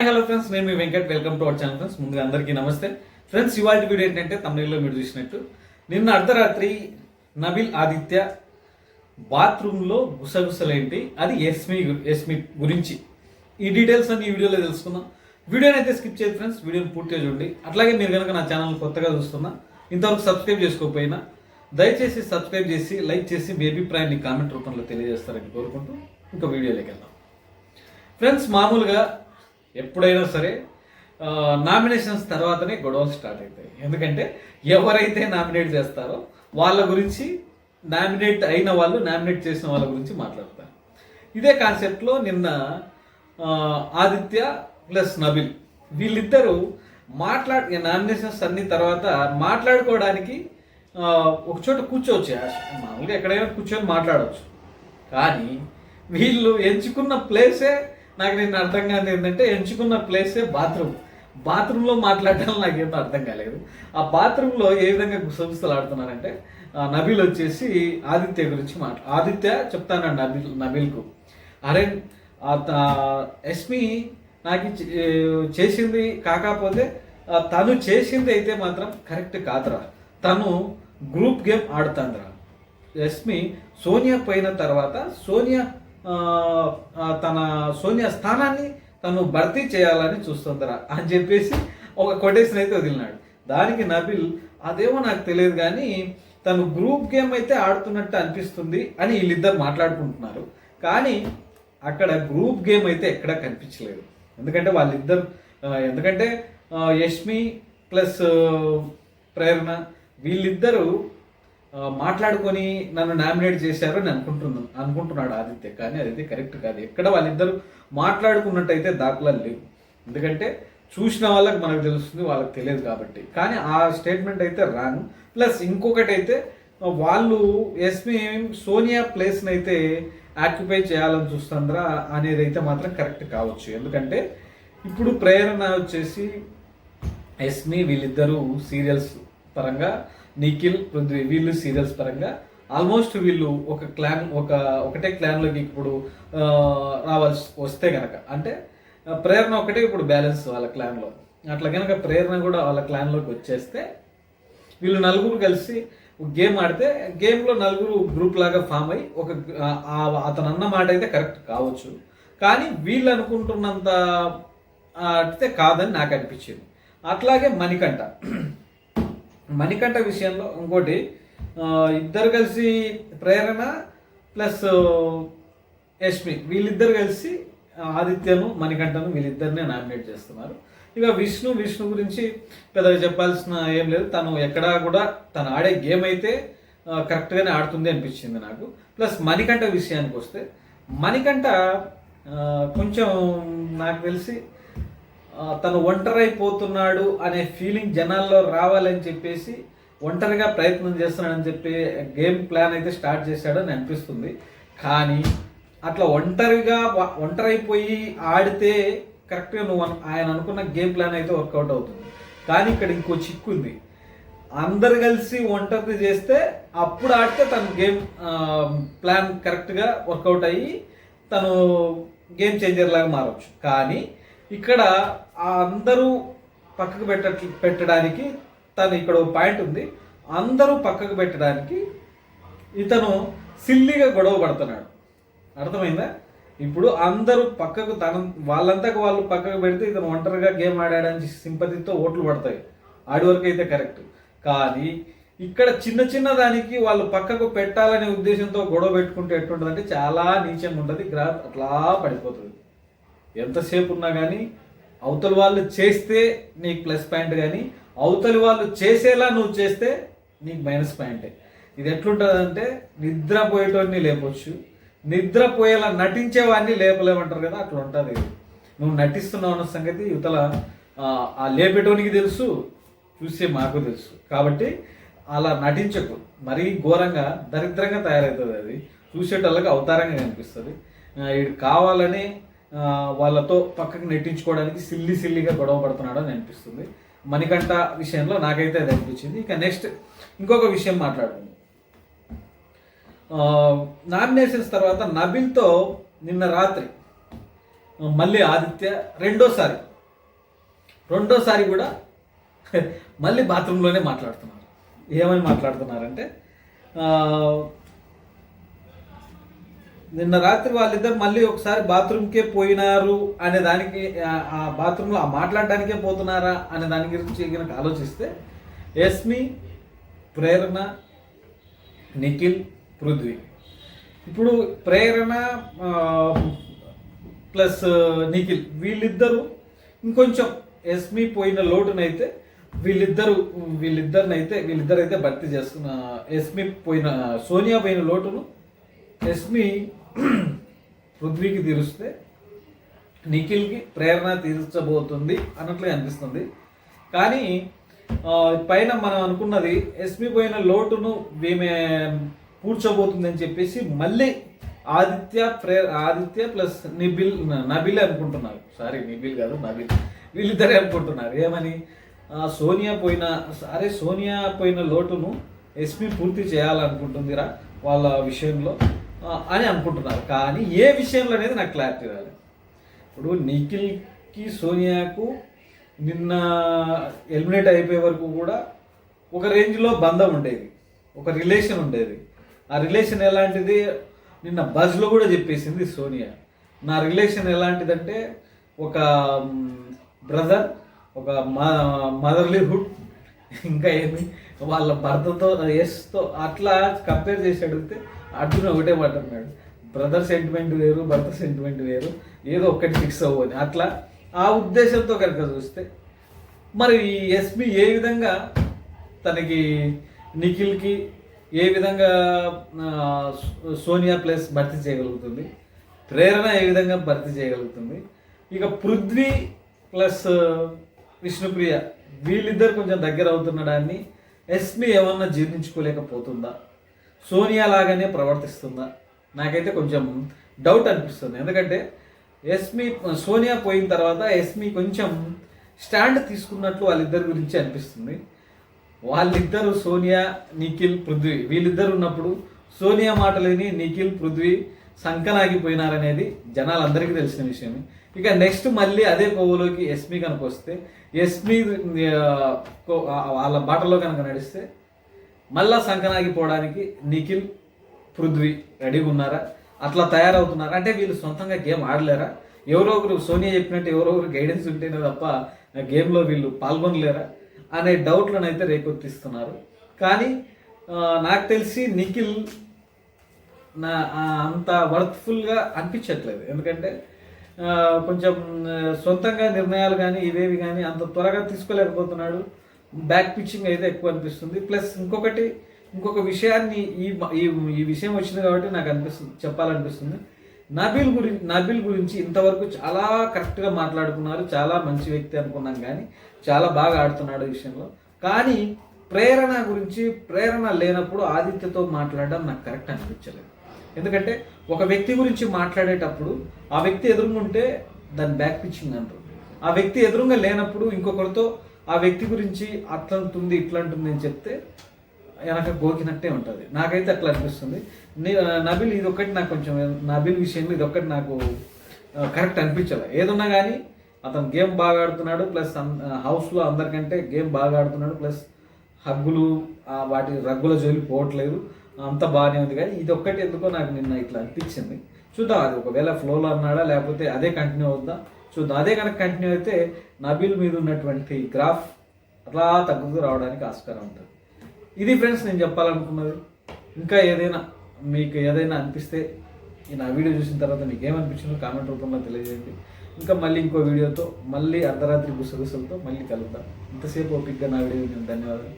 Hello friends నేను మీ Venkat. Welcome to our channel friends ముందుగా అందరికీ నమస్తే. ఫ్రెండ్స్ ఇవాళ వీడియో ఏంటంటే తమిళలో మీరు చూసినట్టు నిన్న అర్ధరాత్రి నబిల్ ఆదిత్య బాత్రూంలో గుసగుసలేంటి? అది ఎస్మి ఎస్మి గురించి. ఈ డీటెయిల్స్ అన్ని ఈ వీడియోలో తెలుసుకుందాం. వీడియోని అయితే స్కిప్ చేయదు ఫ్రెండ్స్ వీడియోని పూర్తిగా చూడండి. అట్లాగే మీరు కనుక నా ఛానల్ కొత్తగా చూస్తున్నా ఇంతవరకు సబ్స్క్రైబ్ చేసుకోకపోయినా దయచేసి సబ్స్క్రైబ్ చేసి లైక్ చేసి మీ అభిప్రాయాన్ని కామెంట్ రూపంలో తెలియజేస్తారని కోరుకుంటూ ఇంకా వీడియోలోకి వెళ్దాం. ఫ్రెండ్స్ మామూలుగా ఎప్పుడైనా సరే నామినేషన్స్ తర్వాతనే గొడవలు స్టార్ట్ అవుతాయి. ఎందుకంటే ఎవరైతే నామినేట్ చేస్తారో వాళ్ళ గురించి నామినేట్ అయిన వాళ్ళు నామినేట్ చేసిన వాళ్ళ గురించి మాట్లాడతారు. ఇదే కాన్సెప్ట్లో నిన్న ఆదిత్య ప్లస్ నబిల్ వీళ్ళిద్దరూ మాట్లాడ నామినేషన్స్ అన్ని తర్వాత మాట్లాడుకోవడానికి ఒక చోట కూర్చోవచ్చు. మామూలుగా ఎక్కడైనా కూర్చొని మాట్లాడవచ్చు. కానీ వీళ్ళు ఎంచుకున్న ప్లేసే నాకు నేను అర్థం కాదు ఏంటంటే ఎంచుకున్న ప్లేసే బాత్రూమ్ బాత్రూంలో మాట్లాడడం నాకేంటో అర్థం కాలేదు. ఆ బాత్రూంలో ఏ విధంగా గుసగుసలు ఆడుతున్నారంటే నబీల్ వచ్చేసి ఆదిత్య గురించి మాట్లా ఆదిత్య చెప్తాను నబీల్ నబీల్కు. అరే ఎస్మి నాకు చేసింది కాకపోతే తను చేసింది అయితే మాత్రం కరెక్ట్ కాదురా. తను గ్రూప్ గేమ్ ఆడుతుందిరా. ఎస్మి సోనియా పోయిన తర్వాత సోనియా తన సోనియా స్థానాన్ని తను భర్తీ చేయాలని చూస్తుందరా అని చెప్పేసి ఒక కొటేషన్ అయితే వదిలినాడు. దానికి నబిల్ అదేమో నాకు తెలియదు కానీ తను గ్రూప్ గేమ్ అయితే ఆడుతున్నట్టు అనిపిస్తుంది అని వీళ్ళిద్దరు మాట్లాడుకుంటున్నారు. కానీ అక్కడ గ్రూప్ గేమ్ అయితే ఎక్కడా కనిపించలేదు. ఎందుకంటే వాళ్ళిద్దరు ఎందుకంటే యష్మి ప్లస్ ప్రేరణ వీళ్ళిద్దరూ మాట్లాడుకొని నన్ను నామినేట్ చేశారు అని అనుకుంటున్నాను అనుకుంటున్నాడు ఆదిత్య. కానీ అదైతే కరెక్ట్ కాదు. ఎక్కడ వాళ్ళిద్దరు మాట్లాడుకున్నట్టయితే దాఖలాలు లేవు. ఎందుకంటే చూసిన వాళ్ళకి మనకు తెలుస్తుంది వాళ్ళకి తెలియదు కాబట్టి. కానీ ఆ స్టేట్మెంట్ అయితే రాను ప్లస్ ఇంకొకటి అయితే వాళ్ళు ఎస్మి సోనియా ప్లేస్ని అయితే ఆక్యుపై చేయాలని చూస్తుందిరా అనేది అయితే మాత్రం కరెక్ట్ కావచ్చు. ఎందుకంటే ఇప్పుడు ప్రేరణ వచ్చేసి ఎస్మి వీళ్ళిద్దరూ సీరియల్స్ పరంగా నిఖిల్ పృథ్వీ వీళ్ళు సీరియల్స్ పరంగా. ఆల్మోస్ట్ వీళ్ళు ఒక క్లాన్ ఒక ఒకటే క్లాన్లోకి ఇప్పుడు రావాల్సి వస్తే కనుక అంటే ప్రేరణ ఒకటే ఇప్పుడు బ్యాలెన్స్ వాళ్ళ క్లాన్లో అట్లా కనుక ప్రేరణ కూడా వాళ్ళ క్లాన్లోకి వచ్చేస్తే వీళ్ళు నలుగురు కలిసి గేమ్ ఆడితే గేమ్లో నలుగురు గ్రూప్ లాగా ఫామ్ అయ్యి ఒక అతను అన్న మాట అయితే కరెక్ట్ కావచ్చు. కానీ వీళ్ళు అనుకుంటున్నంత అయితే కాదని నాకు అనిపించింది. అట్లాగే మణికంఠ. మణికంఠ విషయంలో ఇంకోటి ఇద్దరు కలిసి ప్రేరణ ప్లస్ యష్మి. వీళ్ళిద్దరు కలిసి ఆదిత్యను మణికంఠను వీళ్ళిద్దరినే నామినేట్ చేస్తున్నారు. ఇక విష్ణు విష్ణు గురించి పెద్దగా చెప్పాల్సిన ఏం లేదు. తను ఎక్కడా కూడా తను ఆడే గేమ్ అయితే కరెక్ట్గానే ఆడుతుంది అనిపించింది నాకు. ప్లస్ మణికంఠ విషయానికి వస్తే మణికంఠ కొంచెం నాకు తెలిసి తను ఒంటరైపోతున్నాడు అయిపోతున్నాడు అనే ఫీలింగ్ జనాల్లో రావాలని చెప్పేసి ఒంటరిగా ప్రయత్నం చేస్తున్నాడని చెప్పి గేమ్ ప్లాన్ అయితే స్టార్ట్ చేశాడని అనిపిస్తుంది. కానీ అట్లా ఒంటరిగా ఒంటరైపోయి అయిపోయి ఆడితే కరెక్ట్గా నువ్వు ఆయన అనుకున్న గేమ్ ప్లాన్ అయితే వర్కౌట్ అవుతుంది. కానీ ఇక్కడ ఇంకో చిక్కు ఉంది. అందరు కలిసి ఒంటరి చేస్తే అప్పుడు ఆడితే తన గేమ్ ప్లాన్ కరెక్ట్గా వర్కౌట్ అయ్యి తను గేమ్ చేంజర్ లాగా మారవచ్చు కానీ ఇక్కడ అందరూ పక్కకు పెట్ట పెట్టడానికి తను ఇక్కడ ఒక పాయింట్ ఉంది. అందరూ పక్కకు పెట్టడానికి ఇతను సిల్లిగా గొడవ పడుతున్నాడు. అర్థమైందా? ఇప్పుడు అందరూ పక్కకు తన వాళ్ళంతకు వాళ్ళు పక్కకు పెడితే ఇతను ఒంటరిగా గేమ్ ఆడాడని సింపతితో ఓట్లు పడతాయి. ఆడి వరకు అయితే కరెక్ట్. కానీ ఇక్కడ చిన్న చిన్న దానికి వాళ్ళు పక్కకు పెట్టాలనే ఉద్దేశంతో గొడవ పెట్టుకుంటే ఎట్లుంటుందంటే చాలా నీచంగా ఉంటుంది. గ్రాఫ్ అట్లా పడిపోతుంది. ఎంతసేపు ఉన్నా కానీ అవతల వాళ్ళు చేస్తే నీకు ప్లస్ పాయింట్ కానీ అవతలి వాళ్ళు చేసేలా నువ్వు చేస్తే నీకు మైనస్ పాయింటే. ఇది ఎట్లుంటుందంటే నిద్రపోయేటోడిని లేపొచ్చు. నిద్రపోయేలా నటించేవాడిని లేపలేమంటారు కదా అట్లా ఉంటుంది నువ్వు నటిస్తున్నావు అన్న సంగతి యువతల ఆ, లేపేటోనికి తెలుసు చూసే మాకు తెలుసు. కాబట్టి అలా నటించకు. మరీ ఘోరంగా దరిద్రంగా తయారవుతుంది అది. చూసేటోళ్ళకి అవతారంగా కనిపిస్తుంది. ఇది కావాలని వాళ్ళతో పక్కకు నెట్టించుకోవడానికి సిల్లి సిల్లిగా గొడవ పడుతున్నాడు అని అనిపిస్తుంది. మణికంఠ విషయంలో నాకైతే అది అనిపించింది. ఇక నెక్స్ట్ ఇంకొక విషయం మాట్లాడుతుంది నామినేషన్స్ తర్వాత నబిల్తో నిన్న రాత్రి మళ్ళీ ఆదిత్య రెండోసారి రెండోసారి కూడా మళ్ళీ బాత్రూంలోనే మాట్లాడుతున్నారు. ఏమని మాట్లాడుతున్నారంటే నిన్న రాత్రి వాళ్ళిద్దరు మళ్ళీ ఒకసారి బాత్రూమ్కే పోయినారు అనే దానికి ఆ- బాత్రూంలో ఆ మాట్లాడడానికే పోతున్నారా అనే దాని గురించి కనుక ఆలోచిస్తే ఎస్మి ప్రేరణ నిఖిల్ పృథ్వీ. ఇప్పుడు ప్రేరణ ప్లస్ నిఖిల్ వీళ్ళిద్దరూ ఇంకొంచెం ఎస్మి పోయిన లోటునైతే వీళ్ళిద్దరు వీళ్ళిద్దరినైతే వీళ్ళిద్దరైతే భర్తీ చేస్తున్న ఎస్మి పోయిన సోనియా పోయిన లోటును ఎస్మి పృథ్వీకి తీరుస్తే నిఖిల్కి ప్రేరణ తీర్చబోతుంది అన్నట్లే అనిపిస్తుంది. కానీ పైన మనం అనుకున్నది ఎస్మి పోయిన లోటును ఈమె పూడ్చబోతుంది అని చెప్పేసి మళ్ళీ ఆదిత్య ప్రే ఆదిత్య ప్లస్ నిబిల్ నబిల్ అనుకుంటున్నారు. సారీ నిబిల్ కాదు నబిల్. వీళ్ళిద్దరే అనుకుంటున్నారు. ఏమని? సోనియా పోయిన అరే సోనియా పోయిన లోటును ఎస్మి పూర్తి చేయాలనుకుంటుందిరా వాళ్ళ విషయంలో. అని అనుకుంటున్నారు. కానీ ఏ విషయంలో అనేది నాకు క్లారిటీ రాలేదు. ఇప్పుడు నిఖిల్కి సోనియాకు నిన్న ఎలిమినేట్ అయిపోయే వరకు కూడా ఒక రేంజ్లో బంధం ఉండేది. ఒక రిలేషన్ ఉండేది. ఆ రిలేషన్ ఎలాంటిది? నిన్న బజ్లో కూడా చెప్పేసింది సోనియా. నా రిలేషన్ ఎలాంటిదంటే ఒక బ్రదర్ ఒక మదర్లీహుడ్ ఇంకా ఏమి? వాళ్ళ భర్తతో ఎస్తో అట్లా కంపేర్ చేసి అడిగితే అర్జున్ ఒకటే మాట అన్నాడు. బ్రదర్ సెంటిమెంట్ వేరు భర్త సెంటిమెంట్ వేరు. ఏదో ఒక్కటి ఫిక్స్ అవ్వని అట్లా ఆ ఉద్దేశంతో కనుక చూస్తే మరి ఈ ఎస్పి ఏ విధంగా తనకి నిఖిల్కి ఏ విధంగా సోనియా ప్లస్ భర్తీ చేయగలుగుతుంది ప్రేరణ ఏ విధంగా భర్తీ చేయగలుగుతుంది ఇక పృథ్వీ ప్లస్ విష్ణుప్రియ వీళ్ళిద్దరు కొంచెం దగ్గర అవుతుండడాన్ని ఎస్మి ఏమన్నా జీర్ణించుకోలేకపోతుందా? సోనియా లాగానే ప్రవర్తిస్తుందా? నాకైతే కొంచెం డౌట్ అనిపిస్తుంది. ఎందుకంటే ఎస్మి సోనియా పోయిన తర్వాత ఎస్మి కొంచెం స్టాండ్ తీసుకున్నట్లు వాళ్ళిద్దరి గురించి అనిపిస్తుంది. వాళ్ళిద్దరు సోనియా నిఖిల్ పృథ్వీ వీళ్ళిద్దరు ఉన్నప్పుడు సోనియా మాటలేని నిఖిల్ పృథ్వీ సంకనాగిపోయినారనేది జనాలందరికీ తెలిసిన విషయమే. ఇక నెక్స్ట్ మళ్ళీ అదే కోవలోకి ఎస్మి కనుక వస్తే ఎస్మి కో- వాళ్ళ బాటలో కనుక నడిస్తే మళ్ళా సంకనాగిపోవడానికి నిఖిల్ పృథ్వీ రెడీగా ఉన్నారా? అట్లా తయారవుతున్నారా. అంటే వీళ్ళు సొంతంగా గేమ్ ఆడలేరా? ఎవరో ఒకరు సోనియా చెప్పినట్టు ఎవరో ఒకరు గైడెన్స్ ఉంటేనే తప్ప గేమ్లో వీళ్ళు పాల్గొనలేరా? అనే డౌట్లను అయితే రేకొత్తిస్తున్నారు. కానీ నాకు తెలిసి నిఖిల్ నా అంత వర్త్ఫుల్గా అనిపించట్లేదు. ఎందుకంటే కొంచెం సొంతంగా నిర్ణయాలు కానీ ఇవేవి కానీ అంత త్వరగా తీసుకోలేకపోతున్నాడు. బ్యాక్ పిచ్చింగ్ అయితే ఎక్కువ అనిపిస్తుంది. ప్లస్ ఇంకొకటి ఇంకొక విషయాన్ని ఈ ఈ ఈ విషయం వచ్చింది కాబట్టి నాకు అనిపిస్తుంది చెప్పాలనిపిస్తుంది. నబిల్ గురించి నబిల్ గురించి ఇంతవరకు చాలా కరెక్ట్గా మాట్లాడుకున్నారు. చాలా మంచి వ్యక్తి అనుకున్నాం కానీ చాలా బాగా ఆడుతున్నాడు ఈ విషయంలో. కానీ ప్రేరణ గురించి ప్రేరణ లేనప్పుడు ఆదిత్యతో మాట్లాడడం నాకు కరెక్ట్ అనిపించలేదు. ఎందుకంటే ఒక వ్యక్తి గురించి మాట్లాడేటప్పుడు ఆ వ్యక్తి ఎదురుంగుంటే దాన్ని బ్యాక్ పిచ్చింగ్ అంటారు. ఆ వ్యక్తి ఎదురుగా లేనప్పుడు ఇంకొకరితో ఆ వ్యక్తి గురించి అట్లంటుంది ఇట్లంటుంది అని చెప్తే వెనక గోకినట్టే ఉంటుంది. నాకైతే అట్లా అనిపిస్తుంది. నబిల్ ఇది ఒక్కటి నాకు కొంచెం నబిల్ విషయంలో ఇది ఒక్కటి నాకు కరెక్ట్ అనిపించదు ఏదున్నా కానీ అతను గేమ్ బాగా ఆడుతున్నాడు ప్లస్ హౌస్లో అందరికంటే గేమ్ బాగా ఆడుతున్నాడు ప్లస్ హగ్గులు వాటి రగ్గుల జోలి పోవట్లేదు అంత బాగానే ఉంది. కానీ ఇది ఒక్కటి ఎందుకో నాకు నిన్న ఇట్లా అనిపించింది. చూద్దాం అది ఒకవేళ ఫ్లోలో అన్నాడా లేకపోతే అదే కంటిన్యూ అవుద్దా? చూద్దాం అదే కనుక కంటిన్యూ అయితే నబీల్ మీద ఉన్నటువంటి గ్రాఫ్ అట్లా తగ్గుతూ రావడానికి ఆస్కారం ఉంటుంది. ఇది ఫ్రెండ్స్ నేను చెప్పాలనుకున్నది. ఇంకా ఏదైనా మీకు ఏదైనా అనిపిస్తే ఈ నా వీడియో చూసిన తర్వాత మీకు ఏమనిపించిందో కామెంట్ రూపంలో తెలియజేయండి. ఇంకా మళ్ళీ ఇంకో వీడియోతో మళ్ళీ అర్ధరాత్రి గుసగుసలతో మళ్ళీ కలుద్దాం. ఇంతసేపు ఓపిక్గా నా వీడియో నేను ధన్యవాదాలు.